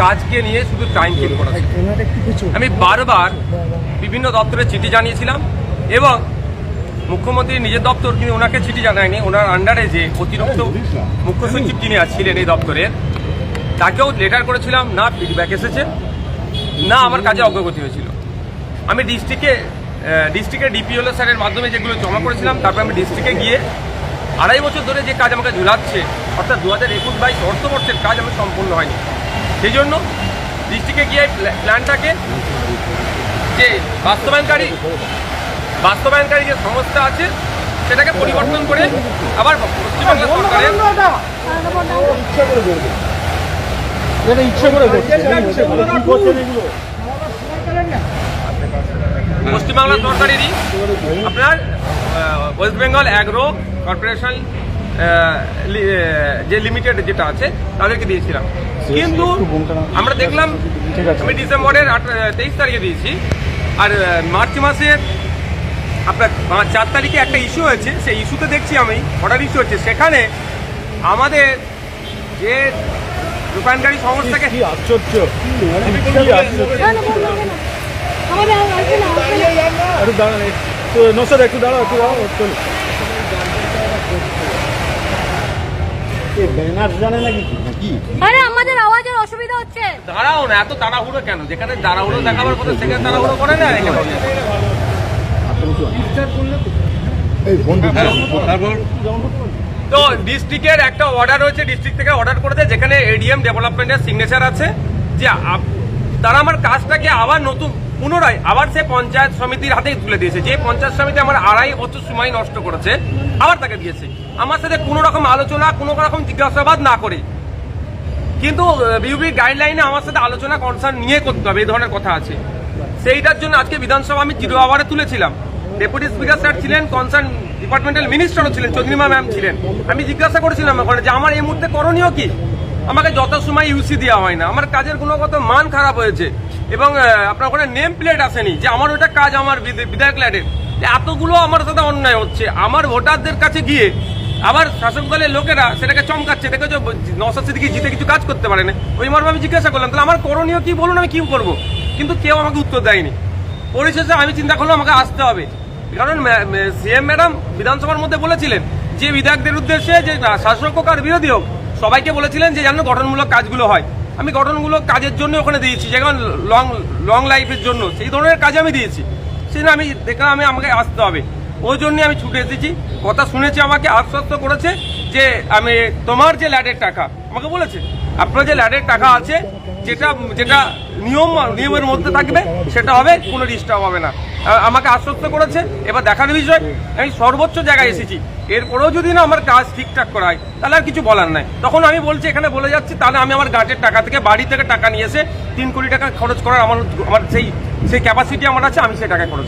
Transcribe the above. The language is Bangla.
কাজকে নিয়ে শুধু টাইম কিল করা। আমি বারবার বিভিন্ন দপ্তরে চিঠি জানিয়েছিলাম এবং মুখ্যমন্ত্রী নিজের দপ্তর কিন্তু ওনাকে চিঠি জানায়নি। ওনার আন্ডারে যে অতিরিক্ত মুখ্য সচিব যিনি ছিলেন এই দপ্তরের, তাকেও লেটার করেছিলাম, না ফিডব্যাক এসেছে, না আমার কাজে অগ্রগতি হয়েছিল। আমি ডিস্ট্রিক্টে ডিস্ট্রিক্টের ডিপিওল স্যারের মাধ্যমে যেগুলো জমা করেছিলাম, তারপর আমি ডিস্ট্রিক্টে গিয়ে আড়াই বছর ধরে যে কাজ আমাকে ঝুলাচ্ছে, অর্থাৎ দু হাজার একুশ বাইশ অর্থবর্ষের কাজ আমি সম্পূর্ণ হয়নি। সেই জন্য ডিস্ট্রিক্টে গিয়ে প্লা- প্ল্যানটাকে যে বাস্তবায়নকারী বাস্তবায়নকারী যে সংস্থা আছে, সেটাকে পরিবর্তন করে আবার পশ্চিমবঙ্গ সরকারের পশ্চিমবাংলা সরকারেরই আপনার ওয়েস্ট বেঙ্গল অ্যাগ্রো কর্পোরেশন যে লিমিটেড যেটা আছে, তাদেরকে দিয়েছিলাম। কিন্তু আমরা দেখলাম ঠিক আছে। আমি ডিসেম্বরের তেইশ তারিখে দিয়েছি আর মার্চ মাসের আপনার পাঁচ চার তারিখে একটা ইস্যু হয়েছে সেই ইস্যুতে দেখছি আমি অর্ডার ইস্যু হচ্ছে সেখানে আমাদের যে রূপায়ণকারী সংস্থাকে কি আশ্চর্য একটু দাঁড়ান একটু নসর একটু দাঁড়াও একটু দাঁড়াও চলো ব্যানার জানে নাকি নাকি? আরে আমাদের আওয়াজের অসুবিধা হচ্ছে। দাঁড়াও না এত তাড়াহুড়ো কেন? যেখানে তাড়াহুড়ো দেখাবার কথা সেখানে তাড়াহুড়ো করে না এখানে এই ফোন তো ডিস্ট্রিক্টের একটা অর্ডার হয়েছে ডিস্ট্রিক্ট থেকে অর্ডার করেছে যেখানে এডিএম ডেভেলপমেন্টের সিগনেচার আছে। যে আপ- তারা আমার কাজটাকে আবার নতুন পুনরায় আবার সে পঞ্চায়েত সমিতির হাতেই তুলে দিয়েছে। যে পঞ্চায়েত সমিতি আমার আড়াই বছর সময় নষ্ট করেছে, আবার তাকে দিয়েছে। আমার সাথে কোনো রকম আলোচনা, কোনো রকম জিজ্ঞাসাবাদ না করে। কিন্তু বিউবি গাইডলাইনে আমার সাথে আলোচনা কনসার্ন নিয়ে করতে হবে, এই ধরনের কথা আছে। সেইটার জন্য আজকে বিধানসভা আমি জিরো আওয়ারে তুলেছিলাম। ডেপুটি স্পিকার স্যার ছিলেন কনসার্ন ডিপার্টমেন্টাল মিনিস্টারও ছিলেন, চন্দ্রিমা ম্যাম ছিলেন। আমি জিজ্ঞাসা করেছিলাম ওখানে যে, আমার এই মুহূর্তে করণীয় কি? আমাকে যত সময় ইউসি দেওয়া হয় না, আমার কাজের গুণগত মান খারাপ হয়েছে। এবং আপনার ওখানে নেম প্লেট আসেনি যে আমার ওটা কাজ আমার বিধ- বিধায়ক ল্যাডের। এতগুলো আমার সাথে অন্যায় হচ্ছে, আমার ভোটারদের কাছে গিয়ে আবার শাসক দলের লোকেরা সেটাকে চমকাচ্ছে দেখেছ নসাদ সিদ্দিকি জিতে কিছু কাজ করতে পারে না। ওই মর্মে আমি জিজ্ঞাসা করলাম, তাহলে আমার করণীয় কি বলুন, আমি কি করব? কিন্তু কেউ আমাকে উত্তর দেয়নি। পরিশেষে আমি চিন্তা করলাম, আমাকে আসতে হবে। কারণ সিএম ম্যাডাম বিধানসভার মধ্যে বলেছিলেন যে, বিধায়কদের উদ্দেশ্যে যে, শাসক হোক আর বিরোধী হোক, সবাইকে বলেছিলেন যে, যেন গঠনমূলক কাজগুলো হয়। আমি গঠনগুলো কাজের জন্য ওখানে দিয়েছি, যেমন লং লং লাইফের জন্য, সেই ধরনের কাজ আমি দিয়েছি। সেজন্য আমি দেখলাম আমি, আমাকে আসতে হবে। ওই জন্য আমি ছুটে এসেছি। কথা শুনেছি আমাকে, আশ্বস্ত করেছে যে আমি, তোমার যে ল্যাডের টাকা, আমাকে বলেছে, আপনার যে ল্যাডের টাকা আছে, যেটা যেটা নিয়ম, নিয়মের মধ্যে থাকবে, সেটা হবে, কোনো ডিস্টার্ব হবে না। আমাকে আশ্বস্ত করেছে। এবার দেখার বিষয়, আমি সর্বোচ্চ জায়গায় এসেছি। এরপরেও যদি না আমার কাজ ঠিকঠাক করা হয় তাহলে আর কিছু বলার নাই তখন আমি বলছি, এখানে বলে যাচ্ছি, তাহলে আমি আমার গার্ডের টাকা থেকে, বাড়ি থেকে টাকা নিয়ে এসে তিন কোটি টাকা খরচ করার আমার আমার সেই সেই ক্যাপাসিটি আমার আছে, আমি সেই টাকা খরচ।